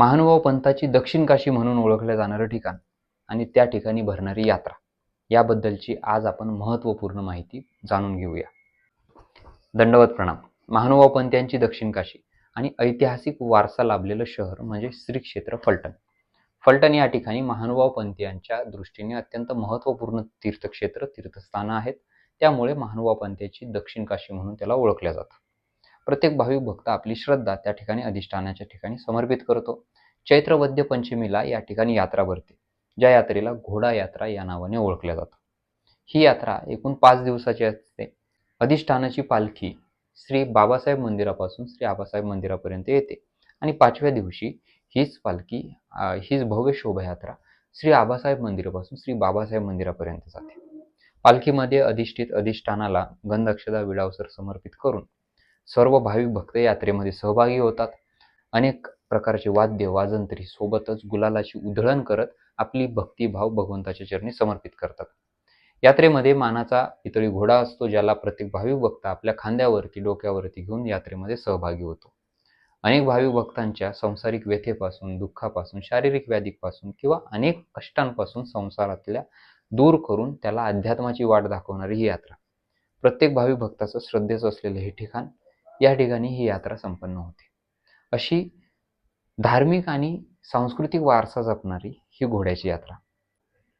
महानुभाव पंथाची दक्षिण काशी म्हणून ओळखलं जाणारं ठिकाण आणि त्या ठिकाणी भरणारी यात्रा. याबद्दलची आज आपण महत्त्वपूर्ण माहिती जाणून घेऊया. दंडवत प्रणाम. महानुभाव पंथ्यांची दक्षिण काशी आणि ऐतिहासिक वारसा लाभलेलं शहर म्हणजे श्री क्षेत्र फलटण. फलटण या ठिकाणी महानुभाव पंथीयांच्या दृष्टीने अत्यंत महत्त्वपूर्ण तीर्थक्षेत्र तीर्थस्थानं आहेत. त्यामुळे महानुभाव पंथ्याची दक्षिण काशी म्हणून त्याला ओळखल्या जातं. प्रत्येक भाविक भक्त आपली श्रद्धा त्या ठिकाणी अधिष्ठानाच्या ठिकाणी समर्पित करतो. चैत्र वद्य पंचमीला या ठिकाणी यात्रा भरते ज्या यात्रेला घोडा यात्रा या नावाने ओळखल्या जातं. ही यात्रा एकूण पाच दिवसाची असते. अधिष्ठानाची पालखी श्री बाबासाहेब मंदिरापासून श्री आबासाहेब मंदिरापर्यंत येते आणि पाचव्या दिवशी हीच पालखी हीच भव्य शोभायात्रा श्री आबासाहेब मंदिरापासून श्री बाबासाहेब मंदिरापर्यंत जाते. पालखीमध्ये अधिष्ठित अधिष्ठानाला गंध अक्षदा विडावसर समर्पित करून सर्व भाविक भक्त यात्रेमध्ये सहभागी होतात. अनेक प्रकारचे वाद्य वाजंत्री सोबतच गुलालाची उधळण करत आपली भक्तिभाव भगवंताच्या चरणी समर्पित करतात. यात्रेमध्ये मानाचा पितळी घोडा असतो ज्याला प्रत्येक भाविक भक्त आपल्या खांद्यावरती डोक्यावरती घेऊन यात्रेमध्ये सहभागी होतो. अनेक भाविक भक्तांच्या संसारिक व्यथेपासून दुःखापासून शारीरिक व्याधीपासून किंवा अनेक कष्टांपासून संसारातल्या दूर करून त्याला अध्यात्माची वाट दाखवणारी ही यात्रा. प्रत्येक भाविक भक्ताचं श्रद्धेचं असलेलं हे ठिकाण या ठिकाणी ही यात्रा संपन्न होते. अशी धार्मिक आणि सांस्कृतिक वारसा जपणारी ही घोड्याची यात्रा.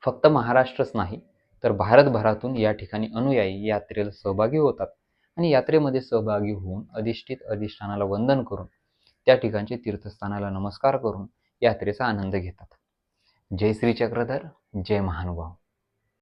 फक्त महाराष्ट्रच नाही तर भारतभरातून या ठिकाणी अनुयायी यात्रेला सहभागी होतात आणि यात्रेमध्ये सहभागी होऊन अधिष्ठित अधिष्ठानाला वंदन करून त्या ठिकाणचे तीर्थस्थानाला नमस्कार करून यात्रेचा आनंद घेतात. जय श्री चक्रधर जय महानुभाव.